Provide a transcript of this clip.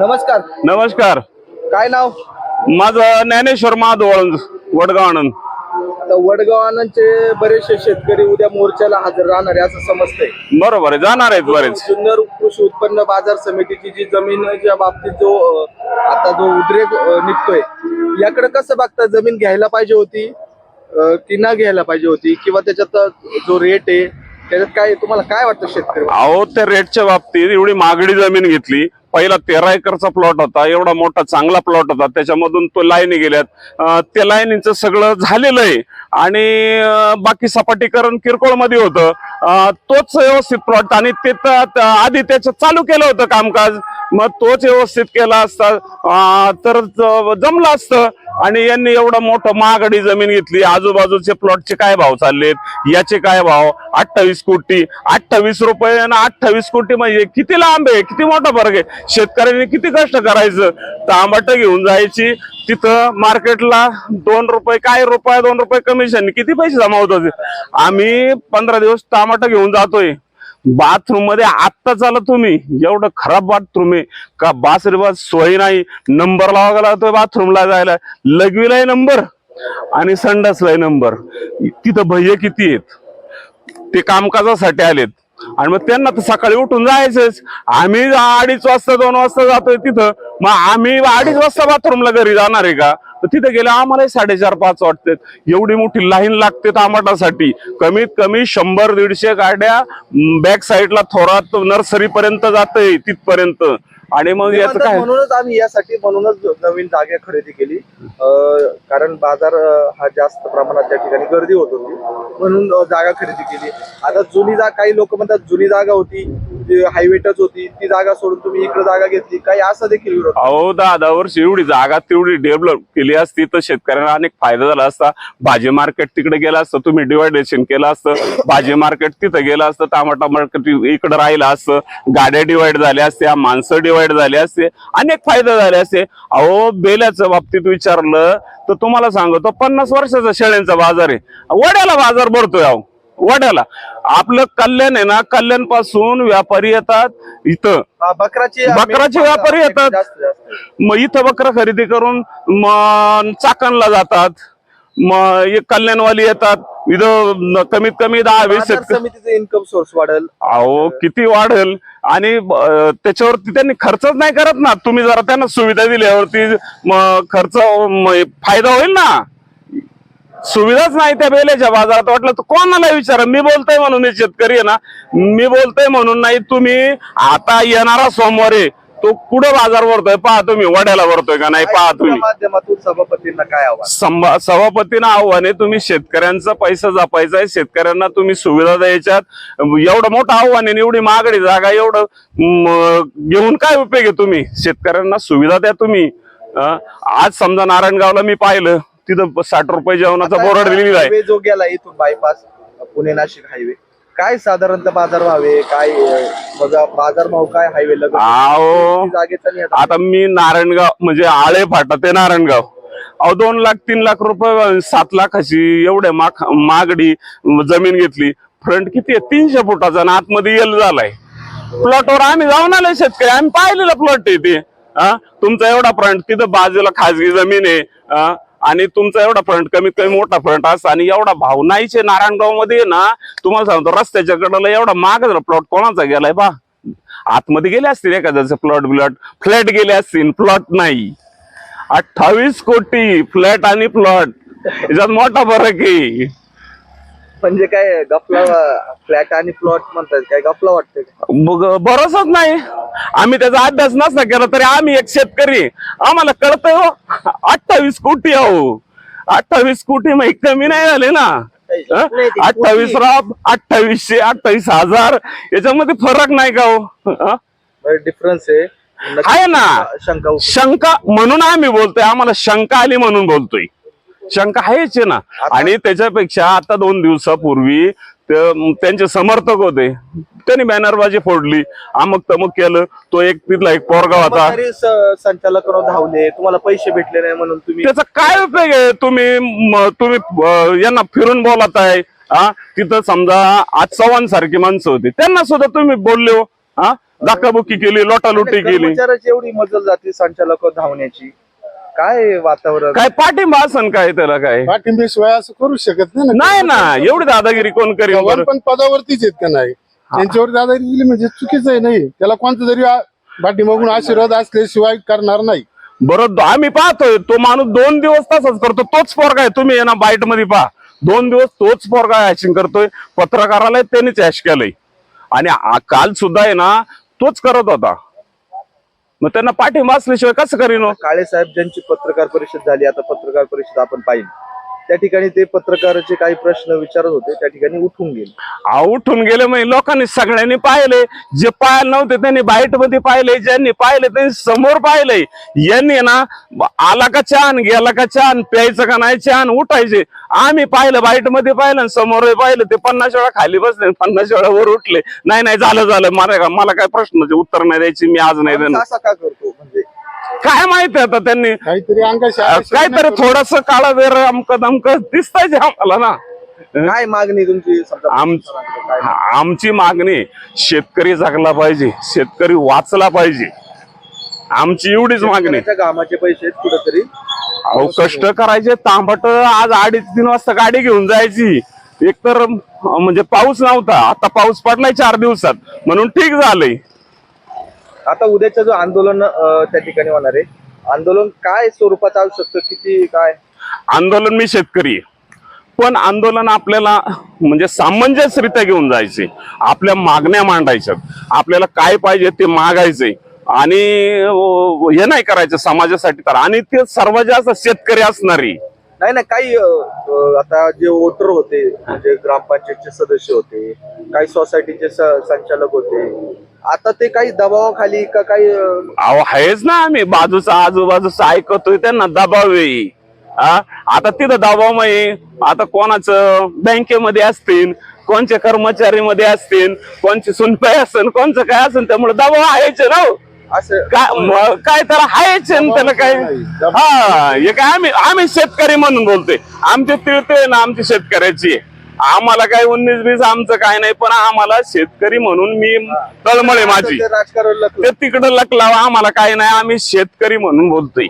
नमस्कार. नमस्कार. काय नाव? माझं ज्ञानेश्वर महादवळ वडगाव आनंद आता वडगाव आनंदचे बरेचसे शेतकरी उद्या मोर्चाला हजर राहणार आहे असं समजतंय. बरोबर आहे जाणार आहेत बरेच. जुन्नर कृषी उत्पन्न बाजार समितीची जी जमीनच्या बाबतीत जो अं, आता जो उद्रेक अं, निघतोय याकडे कसं बघता? जमीन घ्यायला पाहिजे होती अं, की न घ्यायला पाहिजे होती? किंवा त्याच्यात जो रेट आहे त्याच्यात काय तुम्हाला काय वाटतं शेतकरी? अहो त्या रेटच्या बाबतीत एवढी मागडी जमीन घेतली पहिला तेरा एकरचा प्लॉट होता एवढा मोठा चांगला प्लॉट होता. त्याच्यामधून तो लाईनी गेल्यात. ते त्या लाईनीचं सगळं झालेलं आहे. आणि बाकी सपाटीकरण किरकोळमध्ये होतं. तोच व्यवस्थित प्लॉट आणि ते तर आधी त्याचं चालू केलं होतं कामकाज. मग तोच व्यवस्थित केला असता. तर जमलं असतं. आणि यांनी एवढं मोठं महागडी जमीन घेतली. आजूबाजूचे प्लॉटचे काय भाव चाललेत? याचे काय भाव? अठ्ठावीस कोटी. अठ्ठावीस रुपये आणि अठ्ठावीस कोटी म्हणजे किती लांब आहे? किती मोठा फरक आहे? शेतकऱ्यांनी किती कष्ट करायचं? टमाटं घेऊन जायची. तिथं मार्केटला दोन रुपये काय रुपये दोन रुपये कमिशन किती पैसे जमा होतात आम्ही पंधरा दिवस टमाटं घेऊन जातोय. बाथरूममध्ये आत्ता चाला तुम्ही. एवढं खराब बाथरूम आहे. का बास रे बास सोय नाही? नंबर लावा लागतोय बाथरूमला जायला? लघवीलाही नंबर आणि संडासलाय नंबर तिथं भैय किती आहेत? ते कामकाजासाठी आलेत. आणि मग त्यांना तर सकाळी उठून जायचंच. आम्ही अडीच वाजता दोन वाजता जातोय तिथं मग आम्ही अडीच वाजता बाथरूमला घरी जाणार आहे का? तर तिथे गेले आम्हालाही साडेचार पाच वाटतात. एवढी मोठी लाईन लागते टमाटासाठी कमीत कमी शंभर दीडशे गाड्या बॅक साईडला थोरात नर्सरी पर्यंत जाते तिथपर्यंत. आणि मग याचं काय? म्हणूनच आम्ही यासाठी म्हणूनच नवीन जागा खरेदी केली. कारण बाजार हा जास्त प्रमाणात त्या ठिकाणी गर्दी होत होती. म्हणून जागा खरेदी केली. आता जुनी जागा काही लोक म्हणतात जुनी जागा होती. म्हणजे हायवे टच होती ती जागा सोडून तुम्ही इकडे जागा घेतली काही असं देखील विरोध अहो दहा दहा वर्ष एवढी जागा तेवढी डेव्हलप केली असती तर शेतकऱ्यांना अनेक फायदा झाला असता. भाजी मार्केट तिकडे गेलं असतं तुम्ही डिवायडेशन केलं असतं. भाजी मार्केट तिथं गेलं असतं टमाटा मार्केट इकडे राहिलं असतं. गाड्या डिवाइड झाल्या असत्या माणसं डिवाइड झाली असते अनेक फायदा झाले असते. अहो बेल्याच्या बाबतीत विचारलं तर तुम्हाला सांगतो पन्नास वर्षाचा शेळ्यांचा बाजार आहे. वड्याला बाजार भरतोय अहो. वड्याला आपलं कल्याण आहे ना कल्याणपासून व्यापारी येतात इथं. हा, बकराची बकराचे व्यापारी येतात. जास्त जास्त. मग इथं बकरा खरेदी करून मग चाकणला जातात. मग एक कल्याणवाली येतात. इथं न- कमीत कमी दहा वीस बाजार शेतकरी समितीचे इन्कम सोर्स वाढेल. अहो किती वाढेल. आणि अं, त्याच्यावरती त्यांनी खर्चच नाही करत ना. तुम्ही जरा त्यांना सुविधा दिल्यावरती खर्च म, फायदा होईल ना? सुविधाच नाही त्या बेल्याच्या बाजारात. वाटलं तर कोणाला विचारा. मी बोलतोय म्हणून मी शेतकरी आहे ना मी बोलतोय म्हणून नाही तुम्ही आता येणारा सोमवार तो कुठं बाजार भरतोय? पहा तुम्ही वड्याला भरतोय का नाही? पहा तुम्ही. माध्यमातून सभापतींना काय आव्हान? संभा सभापतीनं आव्हान आहे तुम्ही शेतकऱ्यांचा पैसा जपायचा आहे शेतकऱ्यांना तुम्ही सुविधा द्यायच्यात. एवढं मोठं आव्हान आहे एवढी महागडी जागा एवढं घेऊन काय उपयोग आहे तुम्ही? शेतकऱ्यांना सुविधा द्या तुम्ही. आज समजा नारायणगावला मी पाहिलं तिथं साठ रुपये जेवणाचा बोर्ड दिलेला आहे. हायवे जो गेला इथून बायपास पुणे नाशिक हायवे काय साधारणतः बाजार भाव आहे? काय अं, बघा बाजार भाव काय हायवे जागेचा नाही आता. आता मी नारायणगाव म्हणजे आळे फाटा ते नारायणगाव. अहो दोन लाख तीन लाख रुपये सात लाखाची एवढ्या माग मागडी जमीन घेतली. फ्रंट किती आहे? तीनशे फुटाचा आणि आतमध्ये येल झालाय. प्लॉटवर आम्ही जाऊन आलोय शेतकरी. आम्ही पाहिलेलं प्लॉट आहे ते. हा तुमचा एवढा फ्रंट तिथं बाजूला खाजगी जमीन आहे. हा? आणि तुमचा एवढा फ्रंट कमीत कमी मोठा फ्रंट असता आणि एवढा भाव नाहीचे आहे नारायणगावमध्ये ना तुम्हाला सांगतो रस्त्याच्या कडेला एवढा माग प्लॉट कोणाचा गेलाय बा? आतमध्ये गेले असतील एखाद्याचे प्लॉट बिलॉट. फ्लॅट गेले असतील प्लॉट नाही. अठ्ठावीस कोटी फ्लॅट आणि प्लॉट याच्यात मोठा फरक आहे. म्हणजे काय गपला फ्लॅट आणि प्लॉट म्हणतात काय गपला वाटतंय? मग भरोसाच नाही. आम्ही त्याचा अभ्यास नसता केला तरी आम्ही एक शेतकरी. आम्हाला कळतंय हो अठ्ठावीस कोटी अहो अठ्ठावीस कोटी मग कमी नाही झाले ना? अठ्ठावीस राब अठ्ठावीसशे अठ्ठावीस हजार. याच्यामध्ये फरक नाही का हो? डिफरन्स आहे. आहे ना. शंका शंका म्हणून आम्ही बोलतोय. आम्हाला शंका आली म्हणून बोलतोय. शंका आहेच आहे ना. आणि त्याच्यापेक्षा आता दोन दिवसापूर्वी ते- त्यांचे समर्थक होते. त्यांनी बॅनरबाजी फोडली अमक तमक केलं. तो एक तिथला एक पोरगा होता. कर्मचारी स- संचालकांवर धावले. तुम्हाला पैसे भेटले नाही म्हणून तुम्ही त्याचा काय उपयोग आहे? तुम्ही तुम्ही यांना फिरून बोलत आहे. हा तिथं समजा आज चव्हाण सारखी माणसं होती. त्यांना सुद्धा तुम्ही बोलले हो. हा धक्काबुक्की केली लोटालुटी केली. एवढी मजल जाते संचालक धावण्याची. काय वातावरण? काय पाठिंबा असन काय त्याला काय? पाठिंब्याशिवाय असं करू शकत नाही नाही ना एवढी दादागिरी कोण बरं? पण पदावरतीच आहेत का नाही? त्यांच्यावर दादागिरी केली म्हणजे चुकीचं आहे नाही. त्याला कोणतं जरी पाठीमागून आशीर्वाद असल्याशिवाय करणार नाही. बरं आम्ही पाहतोय तो माणूस दोन दिवस तसाच करतो तोच पोरगा आहे. तुम्ही आहे ना बाईटमध्ये पहा. दोन दिवस तोच पोरगा हॅशिंग करतोय. पत्रकाराला त्यांनीच हॅश केलंय. आणि आ- काल सुद्धा आहे ना तोच करत होता. मग त्यांना पाठिंबा असल्याशिवाय कसं करीन हो? काळे साहेब ज्यांची पत्रकार परिषद झाली आता पत्रकार परिषद आपण पाहिली त्या ठिकाणी ते पत्रकाराचे काही प्रश्न विचारत होते त्या ठिकाणी उठून गेले. आ, उठून गेले मग लोकांनी सगळ्यांनी पाहिले जे पाहायला नव्हते त्यांनी बाईटमध्ये पाहिले ज्यांनी पाहिले त्यांनी समोर पाहिले. यांनी ना आला का छान गेला का छान प्यायचं का नाही छान उठायचे. आम्ही पाहिलं बाईटमध्ये पाहिलं आणि समोर पाहिलं ते पन्नास वेळा खाली बसले पन्नास वेळा वर उठले. नाही नाही झालं झालं. मला मला काय प्रश्नाचे उत्तर नाही द्यायची मी आज नाही देणार. असा का करतो? म्हणजे काय माहिती आता त्यांनी? काहीतरी अंगाशी काहीतरी. थोडस काळा वेर अमक दमक दिसतंय आम्हाला ना. काय मागणी तुमची आम आमची मागणी शेतकरी जगला पाहिजे शेतकरी वाचला पाहिजे. आमची एवढीच मागणी. शेतकऱ्याच्या कामाचे पैसे आहेत कुठेतरी. अहो कष्ट करायचे तांबट आज अडीच तीन वाजता गाडी घेऊन जायची. एकतर अं, म्हणजे पाऊस नव्हता आता पाऊस पडलाय चार दिवसात. म्हणून ठीक झालंय. आता उद्याचं जो आंदोलन त्या ठिकाणी होणार आहे आंदोलन काय स्वरूपाचं असू शकतं? किती काय? आंदोलन मी शेतकरी आहे. पण आंदोलन आपल्याला म्हणजे सामंजस्यरित्या घेऊन जायचे आपल्या मागण्या मांडायच्या आपल्याला काय पाहिजे ते मागायचे आणि हे नाही करायचं समाजासाठी तर. आणि ते सर्वात जास्त शेतकरी असणारी. नाही नाही काही आता जे वोटर होते म्हणजे ग्रामपंचायतचे सदस्य होते काही सोसायटीचे संचालक होते आता ते काही दबावाखाली का काही अहो आहेच ना आम्ही. बाजूचा आजूबाजूचा ऐकतोय त्यांना दबाव आहे. हा? आता तिथं दबाव आहे. आता कोणाचं बँकेमध्ये असतील कोणच्या कर्मचारी मध्ये असतील कोणची सुनपाई असेल कोणचं काय असेल त्यामुळे दबाव आहेच ना हो. असं काय हायच आहे ना त्याला काय हा हे काय आम्ही आम्ही शेतकरी म्हणून बोलतोय. आमचे तिळते ना आमची शेतकऱ्याची. आहे. आम्हाला काय उन्नीस बीस आमचं काय नाही पण आम्हाला शेतकरी म्हणून मी तळमळ आहे माझी. ते राजकारण ते तिकडं लकलावा आम्हाला काय नाही आम्ही शेतकरी म्हणून बोलतोय.